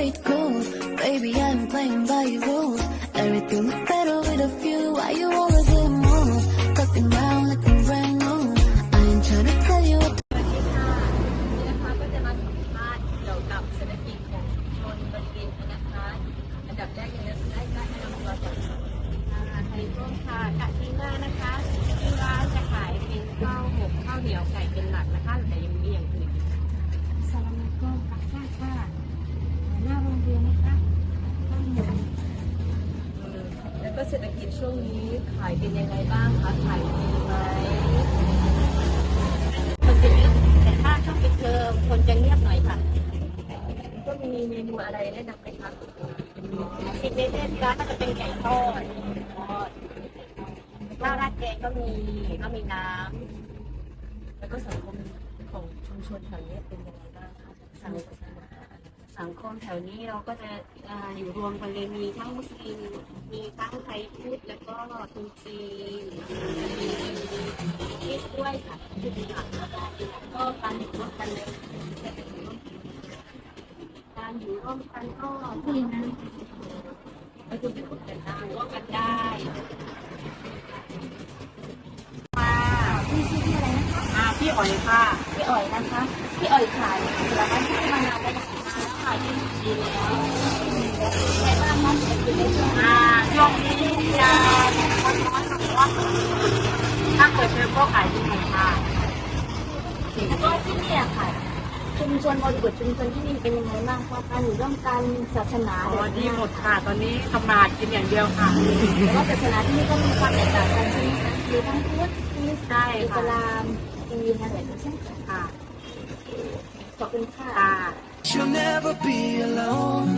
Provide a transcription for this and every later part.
play it cool. Baby, I'm playing by your rules. Everything look better with a few. Why you always in the mood? Talking round like a brand new. I ain't trying to tell you what สวัคะนนี้นะคะก็จะมาสัมภาเกี่ยวกับเศรษฐกิจขอชุมนบริเวณนะคะอันดับแรกเลยนะคะได้การแนะนำตัวก่อนค่ะอ่าไทยร่วมค่ะกะทิน้านะคะที่ร้านจะขายเป็นข้าวหมกข้าวเหนียวไก่ เศรษฐกิจช่วงนี้ขายเป็นยังไงบ้างคะขายดีไหมคนจะเยอะแต่ถ้าช่วงปิดเทอมคนจะเงียบหน่อยค่ะ ก็มีเมนูอะไรแนะนำไหมคะซิกเนเจอร์ที่ร้านก็จะเป็นไก่ทอดทอดข้าวราดแกงก็มีก็มีน้ำแล้วก็สังคมของชุมชนแถวนี้เป็นยังไงบ้างคะสังคม สังคมแถวนี้เราก็จะออยู่รวมกันเลยมีทั้งมุสลิมมีทั้งไทยพุทธแล้วก็ตุนจีนมีคริสต์ด้วยค่ะคริสต์ค่ะก็การอยู่ร่วมกันเลยการอยู่ร่วมกันก็ดีนะก็คืออยู่กันได้ร่วมกันได้ พี่ชื่อพี่อะไรนะคะ อ่าพี่ออยค่ะพี่อ๋อยนะคะพี่อ๋อยขายผลไม้ที่มานานแล้วนะคะขายที่ดีแล้วในบ้านน้องเป็นอยู่ในช่วงอ่าช่วงนี้จะคนน้อยหน่อยว่าถ้าเกิดเทอมก็ขายดีค่ะแล้วก็ที่นี่ค่ะชุมชนบริบทชุมชนที่นี่เป็นยังไงบ้างคะการอยู่ร่วมกันศาสนาอ๋อดีหมดค่ะ ตอนนี้ทำมาหากินอย่างเดียวค่ะแต่ว่าศาสนาที่นี่ก็มีความแตกต่างกันใช่ไหมคะ มีทั้งพุทธคริสต์ ใช่ อิส ค่ะ ลามจีนอะไรแบบนี้ใช่ไหมคะ ค่ะ ขอบคุณค่ะ ค่ะ You'll never be alone.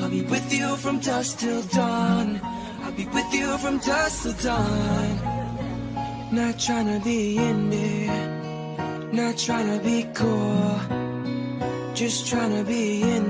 I'll be with you from dusk till dawn. I'll be with you from dusk till dawn. Not trying to be in there, not trying to be cool. Just trying to be in